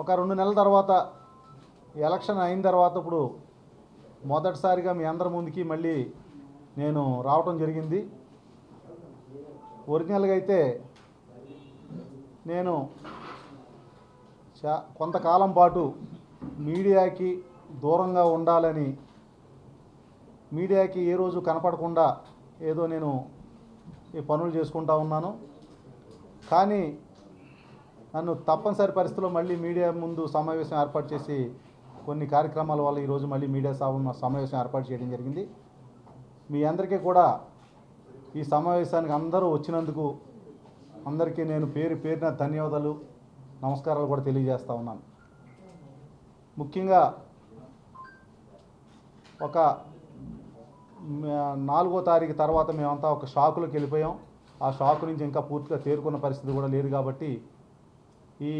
ఒక రెండు నెలల తర్వాత ఎలక్షన్ అయిన తర్వాత ఇప్పుడు మొదటిసారిగా మీ అందరి ముందుకి మళ్ళీ నేను రావటం జరిగింది. ఒరిజినల్గా అయితే నేను చా కొంతకాలం పాటు మీడియాకి దూరంగా ఉండాలని మీడియాకి ఏ రోజు కనపడకుండా ఏదో నేను ఈ పనులు చేసుకుంటా ఉన్నాను. కానీ నన్ను తప్పనిసరి పరిస్థితుల్లో మళ్ళీ మీడియా ముందు సమావేశం ఏర్పాటు చేసి కొన్ని కార్యక్రమాల వల్ల ఈరోజు మళ్ళీ మీడియా సభ సమావేశం ఏర్పాటు చేయడం జరిగింది. మీ అందరికీ కూడా ఈ సమావేశానికి అందరూ వచ్చినందుకు అందరికీ నేను పేరు పేరిన ధన్యవాదాలు నమస్కారాలు కూడా తెలియజేస్తూ ఉన్నాను. ముఖ్యంగా ఒక నాలుగో తారీఖు తర్వాత మేమంతా ఒక షాకులోకి వెళ్ళిపోయాం. ఆ షాకు నుంచి ఇంకా పూర్తిగా తేరుకున్న పరిస్థితి కూడా లేదు కాబట్టి ఈ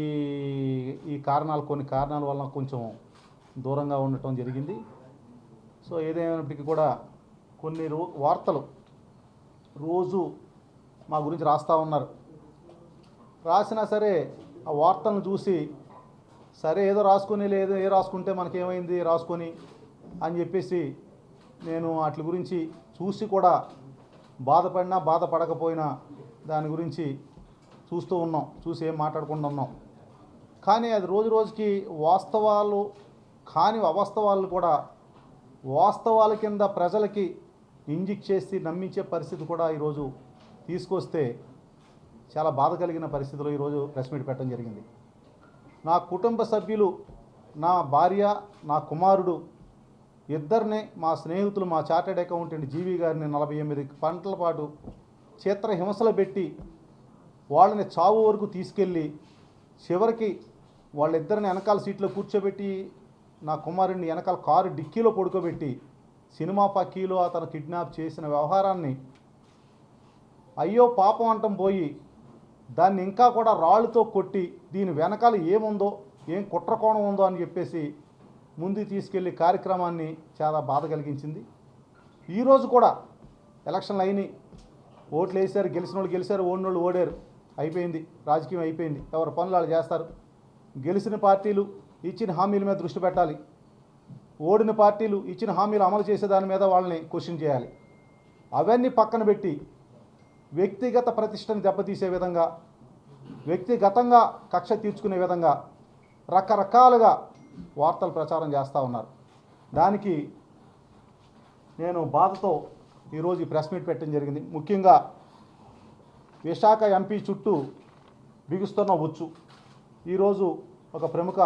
ఈ కారణాలు కొన్ని కారణాల వల్ల కొంచెం దూరంగా ఉండటం జరిగింది. సో ఏదేమైనప్పటికీ కూడా కొన్ని రో వార్తలు రోజు మా గురించి రాస్తూ ఉన్నారు. రాసినా సరే ఆ వార్తలను చూసి సరే ఏదో రాసుకొని లేదో ఏ రాసుకుంటే మనకేమైంది రాసుకొని అని చెప్పేసి నేను వాటి గురించి చూసి కూడా బాధపడినా బాధపడకపోయినా దాని గురించి చూస్తూ ఉన్నాం చూసి ఏం మాట్లాడకుండా ఉన్నాం. కానీ అది రోజు రోజుకి వాస్తవాలు కాని అవాస్తవాలు కూడా వాస్తవాల కింద ప్రజలకి ఇంజిక్ట్ చేసి నమ్మించే పరిస్థితి కూడా ఈరోజు తీసుకొస్తే చాలా బాధ కలిగిన పరిస్థితిలో ఈరోజు ప్రెస్ మీట్ పెట్టడం జరిగింది. నా కుటుంబ సభ్యులు నా భార్య నా కుమారుడు ఇద్దరిని మా స్నేహితులు మా చార్టెడ్ అకౌంటెంట్ జీవి గారిని నలభై ఎనిమిది పంటల పాటు క్షేత్ర హింసలు పెట్టి వాళ్ళని చావు వరకు తీసుకెళ్ళి చివరికి వాళ్ళిద్దరిని వెనకాల సీట్లో కూర్చోబెట్టి నా కుమారుడిని వెనకాల కారు డిక్కీలో పడుకోబెట్టి సినిమా పక్కీలో అతను కిడ్నాప్ చేసిన వ్యవహారాన్ని అయ్యో పాపం అంటం పోయి దాన్ని ఇంకా కూడా రాళ్ళతో కొట్టి దీని వెనకాల ఏముందో ఏం కుట్రకోణం ఉందో అని చెప్పేసి ముందు తీసుకెళ్ళి కార్యక్రమాన్ని చాలా బాధ కలిగించింది. ఈరోజు కూడా ఎలక్షన్లు అయినాయి ఓట్లు వేసారు గెలిచిన వాళ్ళు గెలిచారు ఓడిన వాళ్ళు ఓడారు. అయిపోయింది రాజకీయం అయిపోయింది. ఎవరు పనులు వాళ్ళు చేస్తారు. గెలిచిన పార్టీలు ఇచ్చిన హామీల మీద దృష్టి పెట్టాలి. ఓడిన పార్టీలు ఇచ్చిన హామీలు అమలు చేసే దాని మీద వాళ్ళని క్వశ్చన్ చేయాలి. అవన్నీ పక్కన పెట్టి వ్యక్తిగత ప్రతిష్టను దెబ్బతీసే విధంగా వ్యక్తిగతంగా కక్ష తీర్చుకునే విధంగా రకరకాలుగా వార్తలు ప్రచారం చేస్తూ ఉన్నారు. దానికి నేను బాధతో ఈరోజు ఈ ప్రెస్ మీట్ పెట్టడం జరిగింది. ముఖ్యంగా విశాఖ ఎంపీ చుట్టూ బిగుస్తున్న వచ్చు ఈరోజు ఒక ప్రముఖ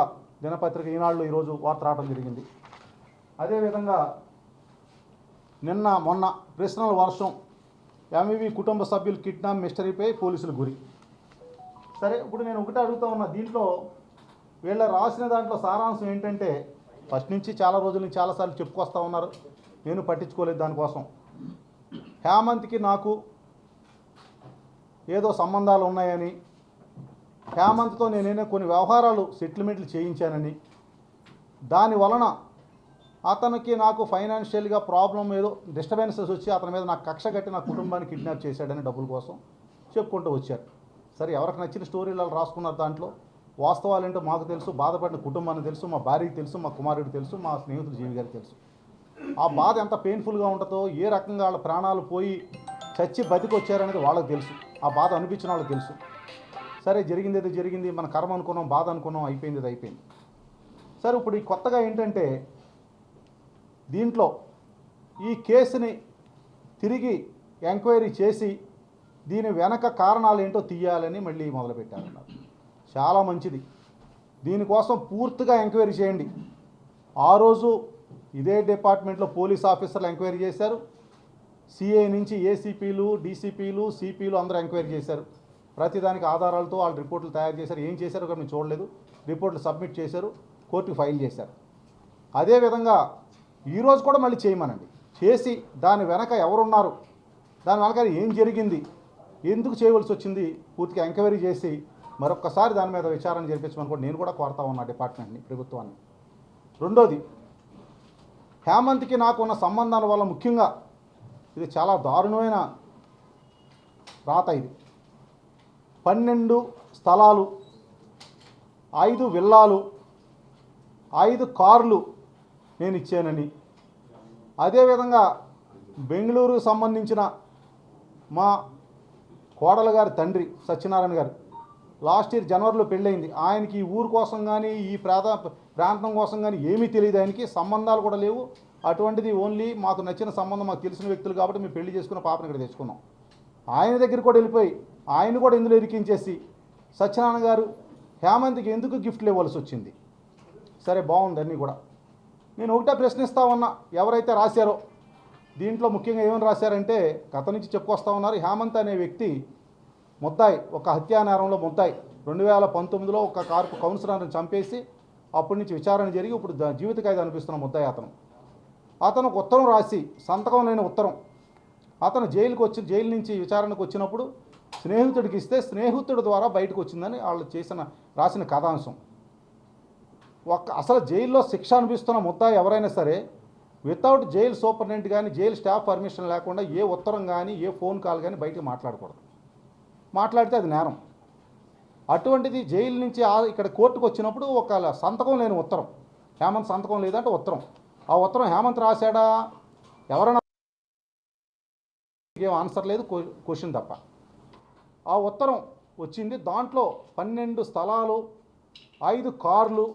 దినపత్రిక ఈనాడులో ఈరోజు వార్త రావడం జరిగింది. అదేవిధంగా నిన్న మొన్న ప్రశ్నల వర్షం ఎంఈవి కుటుంబ సభ్యులు కిడ్నాప్ మిస్టరీపై పోలీసులు గురి. సరే ఇప్పుడు నేను ఒకటే అడుగుతా ఉన్నా దీంట్లో వీళ్ళ రాసిన దాంట్లో సారాంశం ఏంటంటే ఫస్ట్ నుంచి చాలా రోజుల నుంచి చాలాసార్లు చెప్పుకొస్తా ఉన్నారు. నేను పట్టించుకోలేదు దానికోసం. హేమంత్కి నాకు ఏదో సంబంధాలు ఉన్నాయని. హేమంత్తో నేనే కొన్ని వ్యవహారాలు సెటిల్మెంట్లు చేయించానని. దాని వలన అతనికి నాకు ఫైనాన్షియల్గా ప్రాబ్లం ఏదో డిస్టర్బెన్సెస్ వచ్చి అతని మీద నాకు కక్ష కట్టి నా కుటుంబాన్ని కిడ్నాప్ చేశాడని డబ్బుల కోసం చెప్పుకుంటూ వచ్చారు సరే ఎవరికి నచ్చిన స్టోరీలు వాళ్ళు రాసుకున్నారు దాంట్లో? వాస్తవాలు ఏంటో మాకు తెలుసు బాధపడిన కుటుంబానికి తెలుసు మా భార్యకి తెలుసు మా కుమారుడికి తెలుసు మా స్నేహితుడు జీవి గారికి తెలుసు. ఆ బాధ ఎంత పెయిన్ఫుల్గా ఉంటుందో ఏ రకంగా వాళ్ళ ప్రాణాలు పోయి చచ్చి బతికొచ్చారనేది వాళ్ళకి తెలుసు. ఆ బాధ అనిపించిన వాళ్ళకి తెలుసు. సరే జరిగింది ఏదో జరిగింది మన కర్మ అనుకున్నాం బాధ అనుకున్నాం అయిపోయింది అది అయిపోయింది. సరే ఇప్పుడు ఈ కొత్తగా ఏంటంటే దీంట్లో ఈ కేసుని తిరిగి ఎంక్వైరీ చేసి దీని వెనక కారణాలు ఏంటో తీయాలని మళ్ళీ మొదలుపెట్టారన్నారు. చాలా మంచిది. దీనికోసం పూర్తిగా ఎంక్వైరీ చేయండి. ఆ రోజు ఇదే డిపార్ట్మెంట్లో పోలీస్ ఆఫీసర్లు ఎంక్వైరీ చేశారు. సిఐ నుంచి ఏసీపీలు డీసీపీలు సిపిలు అందరూ ఎంక్వైరీ చేశారు. ప్రతిదానికి ఆధారాలతో వాళ్ళు రిపోర్ట్లు తయారు చేశారు. ఏం చేశారో కూడా మేము చూడలేదు. రిపోర్ట్లు సబ్మిట్ చేశారు. కోర్టుకు ఫైల్ చేశారు. అదేవిధంగా ఈరోజు కూడా మళ్ళీ చేయమనండి. చేసి దాని వెనక ఎవరున్నారు? దాని వెనక ఏం జరిగింది? ఎందుకు చేయవలసి వచ్చింది? పూర్తిగా ఎంక్వైరీ చేసి మరొక్కసారి దాని మీద విచారణ జరిపించమని కూడా నేను కూడా కోరుతా ఉన్నా డిపార్ట్మెంట్ని ప్రభుత్వాన్ని. రెండోది హేమంత్కి నాకు ఉన్న సంబంధాల వల్ల ముఖ్యంగా ఇది చాలా దారుణమైన రాత ఇది. పన్నెండు స్థలాలు ఐదు విల్లాలు ఐదు కార్లు నేను ఇచ్చానని అదేవిధంగా బెంగళూరుకు సంబంధించిన మా కోడల గారి తండ్రి సత్యనారాయణ గారు లాస్ట్ ఇయర్ జనవరిలో పెళ్ళయింది. ఆయనకి ఈ ఊరు కోసం కానీ ఈ ప్రాంత ప్రాంతం కోసం కానీ ఏమీ తెలియదు ఆయనకి. సంబంధాలు కూడా లేవు. అటువంటిది ఓన్లీ మాకు నచ్చిన సంబంధం మాకు తెలిసిన వ్యక్తులు కాబట్టి మేము పెళ్ళి చేసుకున్న పాపను ఇక్కడ తెచ్చుకున్నాం. ఆయన దగ్గర కూడా వెళ్ళిపోయి ఆయన కూడా ఇందులో ఇరికించేసి సత్యనారాయణ గారు హేమంత్కి ఎందుకు గిఫ్ట్లు ఇవ్వాల్సి వచ్చింది? సరే బాగుంది అన్నీ కూడా. నేను ఒకటే ప్రశ్నిస్తా ఉన్నా ఎవరైతే రాశారో దీంట్లో ముఖ్యంగా ఏమని రాశారంటే గత నుంచి చెప్పుకొస్తా ఉన్నారు హేమంత్ అనే వ్యక్తి ముద్దాయి ఒక హత్యా నేరంలో ముద్దాయి. రెండు వేల పంతొమ్మిదిలో ఒక కార్పు కౌన్సిలర్ని చంపేసి అప్పటి నుంచి విచారణ జరిగి ఇప్పుడు జీవిత ఖైదు అనిపిస్తున్న ముద్దాయి అతను. అతను ఒక ఉత్తరం రాసి సంతకం లేని ఉత్తరం. అతను జైలుకి వచ్చి జైలు నుంచి విచారణకు వచ్చినప్పుడు స్నేహితుడికి ఇస్తే స్నేహితుడి ద్వారా బయటకు వచ్చిందని వాళ్ళు చేసిన రాసిన కథాంశం. ఒక అసలు జైల్లో శిక్ష అనిపిస్తున్న ముద్దా ఎవరైనా సరే వితౌట్ జైలు సూపరింటెండెంట్ కానీ జైలు స్టాఫ్ పర్మిషన్ లేకుండా ఏ ఉత్తరం కానీ ఏ ఫోన్ కాల్ కానీ బయటకు మాట్లాడకూడదు. మాట్లాడితే అది నేరం. అటువంటిది జైలు నుంచి ఇక్కడ కోర్టుకు వచ్చినప్పుడు ఒక సంతకం లేని ఉత్తరం హేమంత్ సంతకం లేదంటే ఉత్తరం. ఆ ఉత్తరం హేమంత్ రాశాడా? ఎవరైనా ఏం ఆన్సర్ లేదు క్వశ్చన్ తప్ప. ఆ ఉత్తరం వచ్చింది దాంట్లో పన్నెండు స్థలాలు ఐదు కార్లు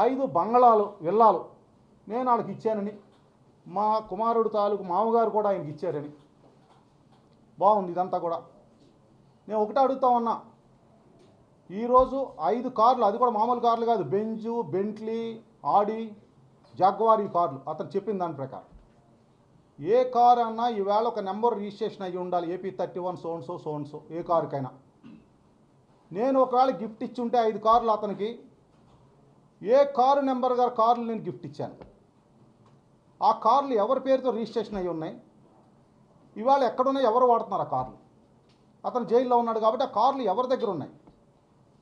ఐదు బంగళాలు విల్లాలు నేను వాళ్ళకి ఇచ్చానని. మా కుమారుడు తాలూకు మామగారు కూడా ఆయనకి ఇచ్చారని. బాగుంది ఇదంతా కూడా. నేను ఒకటే అడుగుతా ఉన్నా. ఈరోజు ఐదు కార్లు అది కూడా మామూలు కార్లు కాదు. బెంజు బెంట్లీ ఆడి జాగ్వార్ ఈ కార్లు అతను చెప్పిన దాని ప్రకారం. ఏ కారు అన్నా ఈవేళ ఒక నెంబర్ రిజిస్ట్రేషన్ అయ్యి ఉండాలి. AP thirty one so and so so and so ఏ కారుకైనా. నేను ఒకవేళ గిఫ్ట్ ఇచ్చి ఉంటే ఐదు కార్లు అతనికి. ఏ కారు నెంబర్ గారు కార్లు నేను గిఫ్ట్ ఇచ్చాను. ఆ కార్లు ఎవరి పేరుతో రిజిస్ట్రేషన్ అయ్యి ఉన్నాయి? ఇవాళ ఎక్కడున్నాయి? ఎవరు వాడుతున్నారు ఆ కార్లు? అతను జైల్లో ఉన్నాడు కాబట్టి ఆ కార్లు ఎవరి దగ్గర ఉన్నాయి?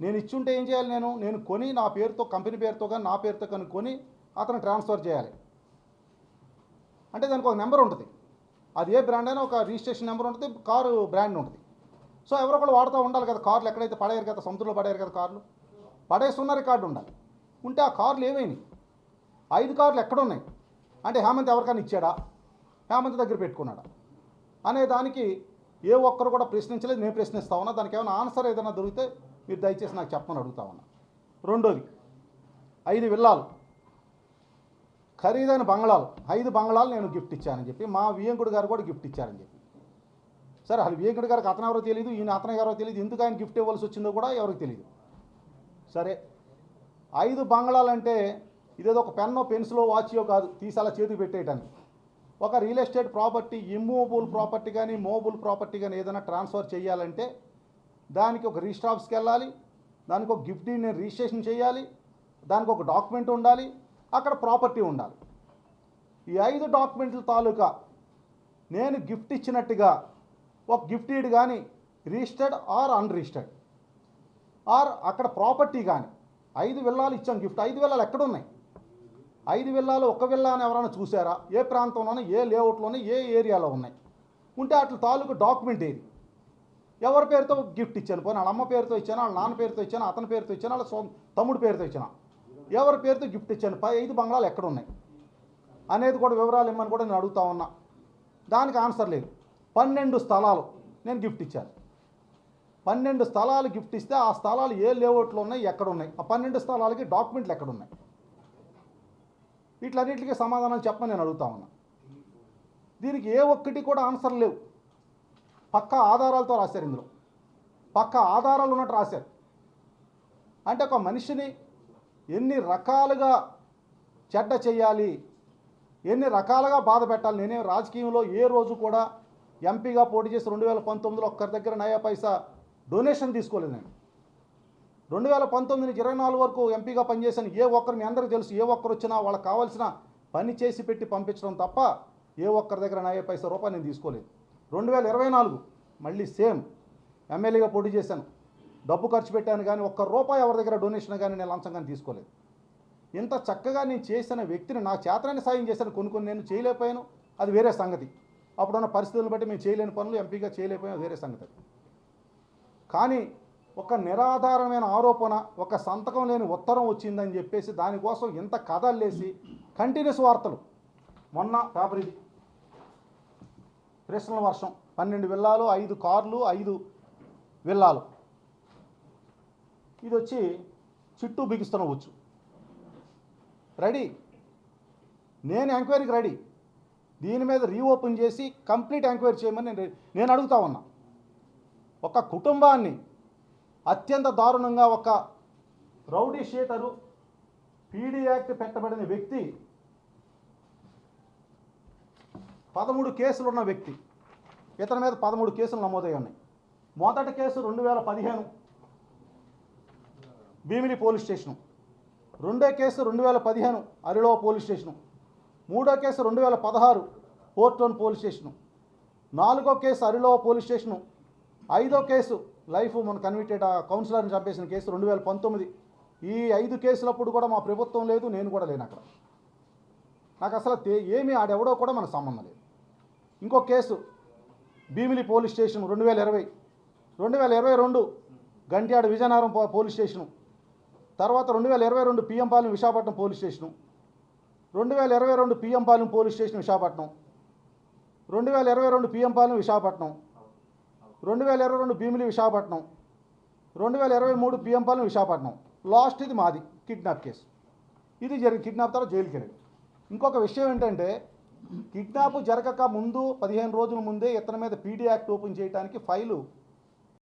నేను ఇచ్చుంటే ఏం చేయాలి నేను? నేను కొని నా పేరుతో కంపెనీ పేరుతో కానీ నా పేరుతో కానీ కొని అతను ట్రాన్స్ఫర్ చేయాలి. అంటే దానికి ఒక నెంబర్ ఉంటుంది. అది ఏ బ్రాండ్ అయినా ఒక రిజిస్ట్రేషన్ నెంబర్ ఉంటుంది కారు బ్రాండ్ ఉంటుంది. సో ఎవరో ఒకళ్ళు వాడుతూ ఉండాలి కదా కార్లు ఎక్కడైతే పడేయరు కదా సముద్రంలో పడేయరు కదా కార్లు. పడేస్తున్న రికార్డు ఉండాలి. ఉంటే ఆ కార్లు ఏమైనాయి? ఐదు కార్లు ఎక్కడున్నాయి అంటే హేమంత్ ఎవరికైనా ఇచ్చాడా? హేమంత్ దగ్గర పెట్టుకున్నాడా? అనే దానికి ఏ ఒక్కరు కూడా ప్రశ్నించలేదు. నేను ప్రశ్నిస్తా ఉన్నా. దానికి ఏమైనా ఆన్సర్ ఏదైనా దొరికితే మీరు దయచేసి నాకు చెప్పమని అడుగుతా ఉన్నా. రెండోది ఐదు విల్లాలు. ఖరీదైన బంగళాలు ఐదు బంగళాలు నేను గిఫ్ట్ ఇచ్చానని చెప్పి మా వియంకుడు గారు కూడా గిఫ్ట్ ఇచ్చారని చెప్పి. సరే అసలు వియంకుడు గారికి అతను ఎవరో తెలియదు ఈయన అతను ఎవరో తెలియదు ఎందుకు ఆయన గిఫ్ట్ ఇవ్వాల్సి వచ్చిందో కూడా ఎవరికి తెలియదు. సరే ఐదు బంగళాలంటే ఇదేదో ఒక పెన్నో పెన్సిలో వాచియో కాదు తీసి అలా చేతికి పెట్టేయటానికి. ఒక real estate property immovable property కానీ మూవబుల్ ప్రాపర్టీ కానీ ఏదైనా ట్రాన్స్ఫర్ చేయాలంటే దానికి ఒక రిజిస్టర్ ఆఫీస్కి వెళ్ళాలి దానికి ఒక గిఫ్ట్ నేను రిజిస్ట్రేషన్ చేయాలి దానికి ఒక డాక్యుమెంట్ ఉండాలి అక్కడ ప్రాపర్టీ ఉండాలి. ఈ ఐదు డాక్యుమెంట్ల తాలూకా నేను గిఫ్ట్ ఇచ్చినట్టుగా ఒక గిఫ్ట్ ఈడ్ కానీ రిజిస్టర్డ్ ఆర్ అన్రిజిస్టర్డ్. ఆర్ అక్కడ ప్రాపర్టీ కానీ ఐదు విల్లాలు ఇచ్చాం గిఫ్ట్. ఐదు విల్లాలు ఎక్కడున్నాయి? ఐదు విల్లాలు ఒక విల్లా అని ఎవరైనా చూసారా? ఏ ప్రాంతంలోనే ఏ లేఅవుట్లోనే ఏ ఏరియాలో ఉన్నాయి? ఉంటే అట్లా తాలూకు డాక్యుమెంట్ ఏది? ఎవరి పేరుతో గిఫ్ట్ ఇచ్చాను? పోనీ వాళ్ళ అమ్మ పేరుతో ఇచ్చాను? వాళ్ళ నాన్న పేరుతో ఇచ్చాను? అతని పేరుతో ఇచ్చాను? వాళ్ళ సో తమ్ముడు పేరుతో ఇచ్చాను? ఎవరి పేరుతో గిఫ్ట్ ఇచ్చాను? పై ఐదు బంగ్లాలు ఎక్కడ ఉన్నాయి అనేది కూడా వివరాలు ఇమ్మని కూడా నేను అడుగుతా ఉన్నా. దానికి ఆన్సర్ లేదు. పన్నెండు స్థలాలు నేను గిఫ్ట్ ఇచ్చాను. పన్నెండు స్థలాలు గిఫ్ట్ ఇస్తే ఆ స్థలాలు ఏ లేఅవుట్లో ఉన్నాయి ఎక్కడ ఉన్నాయి? ఆ పన్నెండు స్థలాలకి డాక్యుమెంట్లు ఎక్కడ ఉన్నాయి వీటిలన్నింటికి సమాధానం చెప్పని నేను అడుగుతా ఉన్నా. దీనికి ఏ ఒక్కటి కూడా ఆన్సర్ లేవు. పక్క ఆధారాలతో రాశారు ఇందులో. పక్క ఆధారాలు ఉన్నట్టు రాశారు. అంటే ఒక మనిషిని ఎన్ని రకాలుగా చెడ్డ చేయాలి ఎన్ని రకాలుగా బాధ పెట్టాలి నేనే రాజకీయంలో ఏ రోజు కూడా ఎంపీగా పోటీ చేసి రెండు వేల పంతొమ్మిదిలో ఒక్కరి దగ్గర నయా పైసా డొనేషన్ తీసుకోలేదు నేను. రెండు వేల పంతొమ్మిది నుంచి ఇరవై నాలుగు వరకు ఎంపీగా పనిచేశాను. ఏ ఒక్కరు మీ అందరికీ తెలుసు ఏ ఒక్కరు వచ్చినా వాళ్ళకి కావాల్సిన పని చేసి పెట్టి పంపించడం తప్ప ఏ ఒక్కరి దగ్గర నయా పైసా రూపాయి నేను తీసుకోలేదు. రెండు వేల ఇరవై నాలుగు మళ్ళీ సేమ్ ఎమ్మెల్యేగా పోటీ చేశాను. డబ్బు ఖర్చు పెట్టాను కానీ ఒక్క రూపాయి ఎవరి దగ్గర డొనేషన్ కానీ నేను లంచం కానీ తీసుకోలేదు. ఇంత చక్కగా నేను చేసిన వ్యక్తిని నా చేతనని సాయం చేశాను కొన్ని కొన్ని నేను చేయలేకపోయాను అది వేరే సంగతి. అప్పుడున్న పరిస్థితులను బట్టి మేము చేయలేని పనులు ఎంపీగా చేయలేకపోయాం వేరే సంగతి. కానీ ఒక నిరాధారమైన ఆరోపణ ఒక సంతకం లేని ఉత్తరం వచ్చిందని చెప్పేసి దానికోసం ఇంత కథల్లేసి కంటిన్యూస్ వార్తలు. మొన్న పేపర్ ఇది. ప్రశ్నల వర్షం పన్నెండు విల్లాలు ఐదు కార్లు ఐదు విల్లాలు. ఇది వచ్చి చుట్టూ బిగిస్తున్న వచ్చు రెడీ? నేను ఎంక్వైరీకి రెడీ. దీని మీద రీఓపెన్ చేసి కంప్లీట్ ఎంక్వైరీ చేయమని నేను నేను అడుగుతా ఉన్నా. ఒక కుటుంబాన్ని అత్యంత దారుణంగా ఒక రౌడీ షీటరు పీడీ యాక్ట్ పెట్టబడిన వ్యక్తి పదమూడు కేసులు ఉన్న వ్యక్తి ఇతని మీద పదమూడు కేసులు నమోదయ్యాయి. ఉన్నాయి మొదటి కేసు రెండు వేల పదిహేను భీమిలి పోలీస్ స్టేషను. రెండో కేసు రెండు వేల పదిహేను అరిలో పోలీస్ స్టేషను. మూడో కేసు రెండు వేల పదహారు పోర్టోన్ పోలీస్ స్టేషను. నాలుగో కేసు అరిలో పోలీస్ స్టేషను. ఐదో కేసు లైఫ్ మన కన్విటెడ్ ఆ కౌన్సిలర్ని చంపేసిన కేసు రెండు వేల పంతొమ్మిది. ఈ ఐదు కేసులప్పుడు కూడా మా ప్రభుత్వం లేదు నేను కూడా లేను అక్కడ. నాకు అసలు ఏమి ఏమీ ఆడెవడో కూడా మనకు సంబంధం లేదు. ఇంకో కేసు భీమిలి పోలీస్ స్టేషన్ రెండు వేల ఇరవై. రెండు వేల ఇరవై రెండు గంట్యాడ విజయనగరం పో- పోలీస్ స్టేషను. తర్వాత రెండు వేల ఇరవై రెండు PM Palem Visakhapatnam police station. రెండు వేల ఇరవై రెండు PM Palem police station Visakhapatnam. రెండు వేల ఇరవై రెండు పిఎం పాలెం విశాఖపట్నం. రెండు వేల ఇరవై రెండు భీమిలి విశాఖపట్నం. రెండు వేల ఇరవై మూడు పిఎం పాలెం విశాఖపట్నం. లాస్ట్ ఇది మాది కిడ్నాప్ కేసు ఇది జరిగి కిడ్నాప్ తర్వాత జైలుకి వెళ్ళాడు. ఇంకొక విషయం ఏంటంటే కిడ్నాప్ జరగక ముందు పదిహేను రోజుల ముందే ఇతని మీద పీడీ యాక్ట్ ఓపెన్ చేయడానికి ఫైలు